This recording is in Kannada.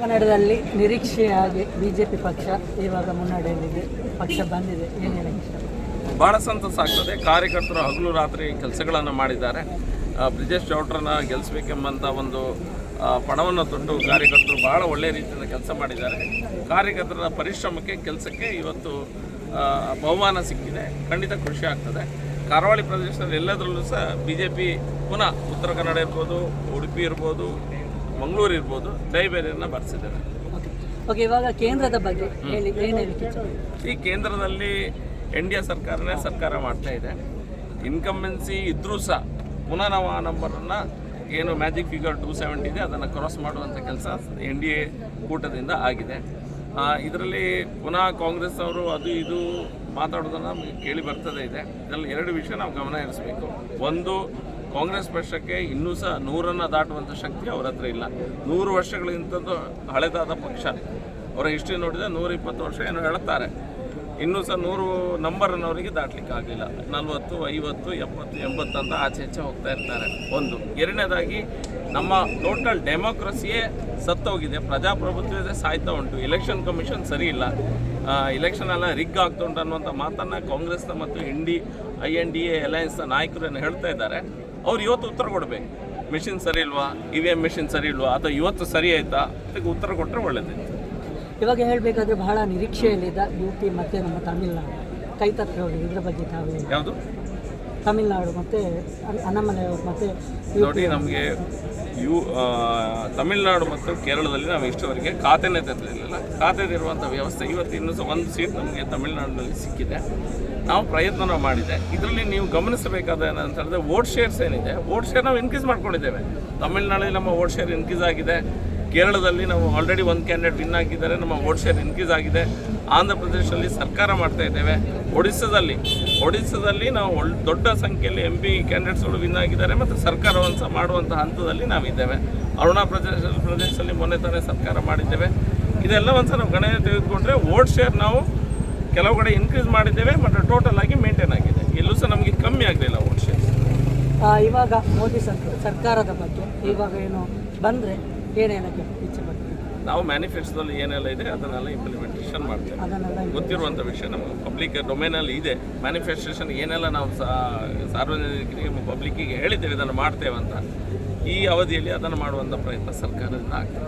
ಕನ್ನಡದಲ್ಲಿ ನಿರೀಕ್ಷೆಯಾಗಿ ಬಿಜೆಪಿ ಪಕ್ಷ ಇವಾಗ ಮುನ್ನಡೆಯಲ್ಲಿದೆ. ಪಕ್ಷ ಬಂದಿದೆ. ಏನು ಹೇಳಕ್ಕೆ ಇಷ್ಟ? ಭಾಳ ಸಂತಸ ಆಗ್ತದೆ. ಕಾರ್ಯಕರ್ತರು ಹಗಲು ರಾತ್ರಿ ಕೆಲಸಗಳನ್ನು ಮಾಡಿದ್ದಾರೆ. ಬ್ರಿಜೇಶ್ ಚೌಟ್ರನ್ನ ಗೆಲ್ಲಿಸ್ಬೇಕೆಂಬಂಥ ಒಂದು ಪಣವನ್ನು ತೊಟ್ಟು ಕಾರ್ಯಕರ್ತರು ಭಾಳ ಒಳ್ಳೆಯ ರೀತಿಯಿಂದ ಕೆಲಸ ಮಾಡಿದ್ದಾರೆ. ಕಾರ್ಯಕರ್ತರ ಪರಿಶ್ರಮಕ್ಕೆ, ಕೆಲಸಕ್ಕೆ ಇವತ್ತು ಬಹುಮಾನ ಸಿಕ್ಕಿದೆ. ಖಂಡಿತ ಖುಷಿ ಆಗ್ತದೆ. ಕರಾವಳಿ ಪ್ರದೇಶದಲ್ಲಿ ಎಲ್ಲದರಲ್ಲೂ ಸಹ ಬಿ ಜೆ ಪಿ ಪುನಃ ಉತ್ತರ ಕನ್ನಡ ಇರ್ಬೋದು, ಉಡುಪಿ ಇರ್ಬೋದು ಮಂಗಳೂರು ಇರ್ಬೋದು ಲೈಬ್ರರಿಯನ್ನ ಬರೆಸಿದ್ದಾರೆ. ಓಕೆ ಓಕೆ ಇವಾಗ ಕೇಂದ್ರದ ಬಗ್ಗೆ ಹೇಳಿ ಏನು ಈ ಕೇಂದ್ರದಲ್ಲಿ ಎನ್ ಡಿ ಎ ಸರ್ಕಾರನೇ ಸರ್ಕಾರ ಮಾಡ್ತಾ ಇದೆ. ಇನ್ಕಮೆನ್ಸಿ ಇದ್ರೂ ಸಹ ಪುನಃ ನಾವು ಆ ನಂಬರನ್ನು ಏನು ಮ್ಯಾಜಿಕ್ ಫಿಗರ್ ಟೂ ಸೆವೆಂಟಿ ಇದೆ ಅದನ್ನು ಕ್ರಾಸ್ ಮಾಡುವಂಥ ಕೆಲಸ ಎನ್ ಡಿ ಎ ಕೂಟದಿಂದ ಆಗಿದೆ. ಇದರಲ್ಲಿ ಪುನಃ ಕಾಂಗ್ರೆಸ್ ಅವರು ಅದು ಇದು ಮಾತಾಡೋದನ್ನು ನಮಗೆ ಕೇಳಿ ಬರ್ತದೆ ಇದೆ. ಇದರಲ್ಲಿ ಎರಡು ವಿಷಯ ನಾವು ಗಮನ ಹರಿಸಬೇಕು ಒಂದು ಕಾಂಗ್ರೆಸ್ ಪಕ್ಷಕ್ಕೆ ಇನ್ನೂ ಸಹ ನೂರನ್ನು ದಾಟುವಂಥ ಶಕ್ತಿ ಅವ್ರ ಹತ್ರ ಇಲ್ಲ. ನೂರು ವರ್ಷಗಳಿಗಿಂತದ್ದು ಹಳೆದಾದ ಪಕ್ಷ. ಅವರ ಹಿಸ್ಟ್ರಿ ನೋಡಿದರೆ ನೂರ ಇಪ್ಪತ್ತು ವರ್ಷ ಏನೋ ಹೇಳ್ತಾರೆ. ಇನ್ನೂ ಸಹ ನೂರು ನಂಬರನ್ನು ಅವರಿಗೆ ದಾಟಲಿಕ್ಕೆ ಆಗಲಿಲ್ಲ. ನಲವತ್ತು, ಐವತ್ತು, ಎಪ್ಪತ್ತು ಎಂಬತ್ತು ಅಂತ ಆಚೆ ಈಚೆ ಹೋಗ್ತಾ ಇರ್ತಾರೆ. ಒಂದು. ಎರಡನೇದಾಗಿ ನಮ್ಮ ಟೋಟಲ್ ಡೆಮೋಕ್ರಸಿಯೇ ಸತ್ತೋಗಿದೆ. ಪ್ರಜಾಪ್ರಭುತ್ವದೇ ಸಾಯ್ತಾ ಉಂಟು. ಎಲೆಕ್ಷನ್ ಕಮಿಷನ್ ಸರಿ ಇಲ್ಲ. ಇಲೆಕ್ಷನ್ ಎಲ್ಲ ರಿಗ್ ಆಗ್ತಾ ಉಂಟು ಅನ್ನುವಂಥ ಮಾತನ್ನು ಕಾಂಗ್ರೆಸ್ನ ಮತ್ತು N D I N D A ಅಲಯನ್ಸ್ನ ನಾಯಕರು ಹೇಳ್ತಾ ಇದ್ದಾರೆ. ಅವ್ರು ಇವತ್ತು ಉತ್ತರ ಕೊಡಬೇಕು. ಮೆಷಿನ್ ಸರಿ ಇಲ್ವಾ? ಇ ವಿ ಎಂ ಮೆಷಿನ್ ಸರಿ ಇಲ್ವಾ? ಅಥವಾ ಇವತ್ತು ಸರಿ ಆಯ್ತಾ? ಅದಕ್ಕೆ ಉತ್ತರ ಕೊಟ್ಟರೆ ಒಳ್ಳೆಯದಿತ್ತು ಇವಾಗ ಹೇಳಬೇಕಾದ್ರೆ ಬಹಳ ನಿರೀಕ್ಷೆಯಲ್ಲಿದ್ದ ಯು ಪಿ ಮತ್ತು ನಮ್ಮ ತಮಿಳುನಾಡು ಕೈ ತಪ್ಪಿ ಹೋಗಿದೆ ಇದ್ರ ಬಗ್ಗೆ ತಾವು ಯಾವುದು? ತಮಿಳುನಾಡು ಮತ್ತು ಅಣ್ಣಾಮಲೈ ಮತ್ತೆ ನೋಡಿ, ನಮಗೆ ಯು ತಮಿಳ್ನಾಡು ಮತ್ತು ಕೇರಳದಲ್ಲಿ ನಾವು ಇಷ್ಟವರೆಗೆ ಖಾತೆನೇ ತೆರಲಿಲ್ಲ ಖಾತೆ ತೆರೆಯುವಂಥ ವ್ಯವಸ್ಥೆ ಇವತ್ತು ಇನ್ನೂ ಒಂದು ಸೀಟ್ ನಮಗೆ ತಮಿಳ್ನಾಡಿನಲ್ಲಿ ಸಿಕ್ಕಿದೆ. ನಾವು ಪ್ರಯತ್ನ ಮಾಡಿದೆ. ಇದರಲ್ಲಿ ನೀವು ಗಮನಿಸಬೇಕಾದ ಏನಂತ ಹೇಳಿದ್ರೆ ವೋಟ್ ಶೇರ್ಸ್ ಏನಿದೆ, ವೋಟ್ ಶೇರ್ ನಾವು ಇನ್ಕ್ರೀಸ್ ಮಾಡ್ಕೊಂಡಿದ್ದೇವೆ. ತಮಿಳ್ನಾಡಲ್ಲಿ ನಮ್ಮ ವೋಟ್ ಶೇರ್ ಇನ್ಕ್ರೀಸ್ ಆಗಿದೆ. ಕೇರಳದಲ್ಲಿ ನಾವು ಆಲ್ರೆಡಿ ಒಂದು ಕ್ಯಾಂಡಿಡೇಟ್ ವಿನ್ ಆಗಿದ್ದಾರೆ, ನಮ್ಮ ವೋಟ್ ಶೇರ್ ಇನ್ಕ್ರೀಸ್ ಆಗಿದೆ. ಆಂಧ್ರ ಪ್ರದೇಶದಲ್ಲಿ ಸರ್ಕಾರ ಮಾಡ್ತಾ ಇದ್ದೇವೆ. ಒಡಿಸ್ಸಾದಲ್ಲಿ ಒಡಿಸ್ಸಾದಲ್ಲಿ ನಾವು ಒಳ್, ದೊಡ್ಡ ಸಂಖ್ಯೆಯಲ್ಲಿ ಎಂ ಪಿ ಕ್ಯಾಂಡಿಡೇಟ್ಸ್ಗಳು ವಿನ್ ಆಗಿದ್ದಾರೆ ಮತ್ತು ಸರ್ಕಾರವನ್ನು ಸಹ ಮಾಡುವಂಥ ಹಂತದಲ್ಲಿ ನಾವಿದ್ದೇವೆ. ಅರುಣಾ ಪ್ರದೇಶ, ಪ್ರದೇಶದಲ್ಲಿ ಮೊನ್ನೆ ತಾನೇ ಸರ್ಕಾರ ಮಾಡಿದ್ದೇವೆ. ಇದೆಲ್ಲ ಒಂದು ಸಹ ನಾವು ಗಣನೆ ತೆಗೆದುಕೊಂಡ್ರೆ ವೋಟ್ ಶೇರ್ ನಾವು ಕೆಲವು ಕಡೆ ಇನ್ಕ್ರೀಸ್ ಮಾಡಿದ್ದೇವೆ, ಮತ್ತು ಟೋಟಲ್ ಆಗಿ ಮೇಂಟೈನ್ ಆಗಿದೆ. ಎಲ್ಲೂ ಸಹ ನಮಗೆ ಕಮ್ಮಿ ಆಗಲಿಲ್ಲ ವೋಟ್ ಶೇರ್ ಇವಾಗ ಮೋದಿ ಸರ್ಕಾರ ಸರ್ಕಾರದ ಬಗ್ಗೆ ಇವಾಗ ಏನು ಬಂದರೆ ಏನೇನಕ್ಕೆ ನಾವು ಮ್ಯಾನಿಫೆಸ್ಟೋದಲ್ಲಿ ಏನೆಲ್ಲ ಇದೆ ಅದನ್ನೆಲ್ಲ ಇಂಪ್ಲಿಮೆಂಟೇಷನ್ ಮಾಡ್ತೇವೆ. ಗೊತ್ತಿರುವಂಥ ವಿಷಯ ನಮ್ಮ ಪಬ್ಲಿಕ್ ಡೊಮೇನಲ್ಲಿ ಇದೆ. ಮ್ಯಾನಿಫೆಸ್ಟೇಷನ್ ಏನೆಲ್ಲ ನಾವು ಸಾ- ಸಾರ್ವಜನಿಕರಿಗೆ ಪಬ್ಲಿಕ್ಕಿಗೆ ಹೇಳಿದ್ದೇವೆ ಇದನ್ನು ಮಾಡ್ತೇವೆ ಅಂತ. ಈ ಅವಧಿಯಲ್ಲಿ ಅದನ್ನು ಮಾಡುವಂಥ ಪ್ರಯತ್ನ ಸರ್ಕಾರದಿಂದ ಆಗ್ತದೆ.